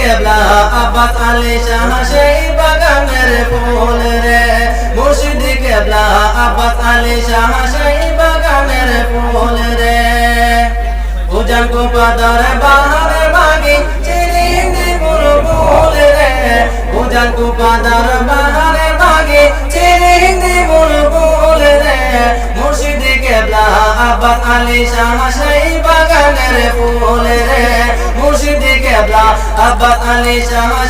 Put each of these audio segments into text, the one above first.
কেবলা আব্বাস আলী শাহ সেই বাগানের ফুল রে। মুর্শিদ কেবলা আব্বাস আলী শাহ সেই বাগানের ফুল রে। উজান কো পাদর বাহার বাগি, চিনি হিন্দি বুলবুল রে। উজান কো পাদর বাহার বাগি, চিনি হিন্দি বুলবুল রে। মুর্শিদ কেবলা আব্বাস আলী শাহ সেই বাগানের ফুল আব্বাস আলী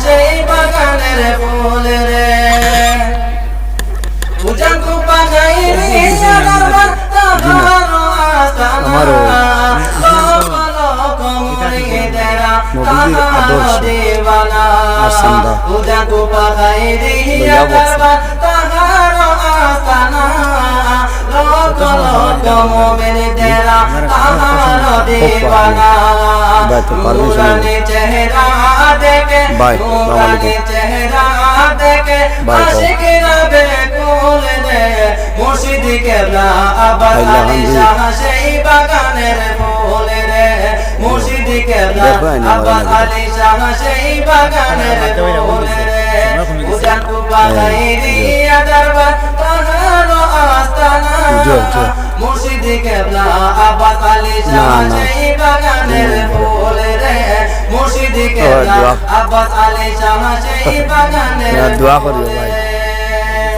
সেই বাগানের ফুল রে। উজান কো পাগাই রে সাদার তাহার রে বাগানের আস্তানা। জি, জি। মুর্শিদ কেবলা আবার দোয়া। সেই না, দোয়া করিও ভাই। রে।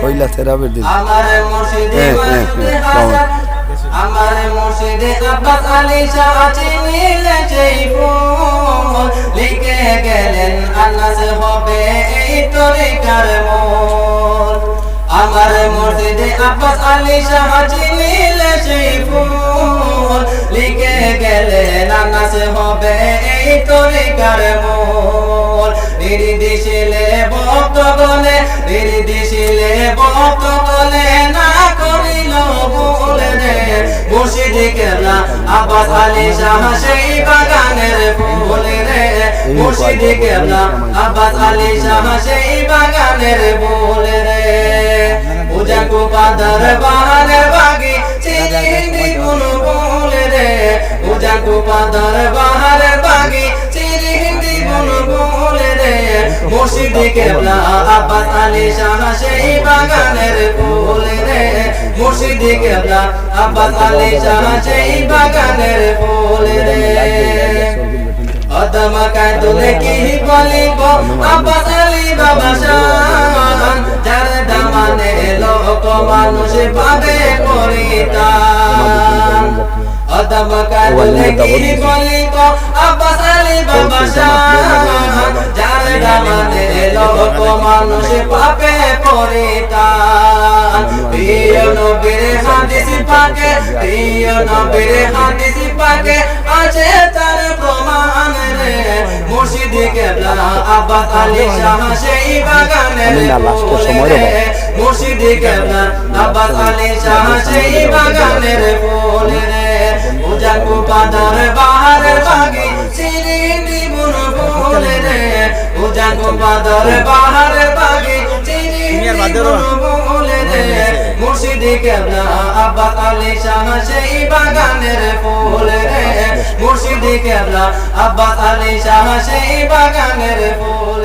কইলা থেরাপির দিন হ্যাঁ, হ্যাঁ, হ্যাঁ, আমার মুর্শিদে আব্বাস আলী শাহ যেই ফুল লিখে গেলেন আনাস হবে এই তরিকার মোল আমার মুর্শিদে আব্বাস আলী শাহ সেই ফুল লিখে গেলেন আনাস হবে তরিকার মোল। নির্দিশিলে ভক্তগণে নির্দিশিলে ভক্তগণে না করিল ভুল রে। মুর্শিদ কেবলা আব্বাস আলী শাহ সেই বাগানের ফুল রে। মুর্শিদ কেবলা আব্বাস আলী শাহ সেই বাগানের ফুল রে। পূজা কো পাদার বাগি মুর্শিদ কেবলা আব্বাস আলী শাহ সেই বাগানের ফুল রে মুর্শিদ কেবলা আব্বাস আলী শাহ সেই বাগানের ফুল রে অদম কাতুলে কি বলিব? আব্বাস বাবা শান যার দামানে লোক মানুষ পাবে পরিতান অদম কাতুলে কি বলিব? আব্বাস বাবা শান যার লোক মানুষ পাবে পরিতান। প্রিয় নবীর হাদিস পাকে প্রিয় নবীর হাদিস পাকে আছে তার প্রমাণ রে। মুর্শিদ কেবলা আব্বাস আলী শাহ সেই বাগানের ফুল। মুর্শিদ কেবলা আব্বাস আলী শাহ সেই বাগানের ফুল রে। উজান কুপাদার বাহারের বাগে উজান কুপাদার বাগি চিনি মুর্শিদ কেবলা আব্বা আলী শাহ সেই বাগানের ফুল। রে মুর্শিদি কেবলা আব্বা আলী শাহ সেই বাগানের ফুল।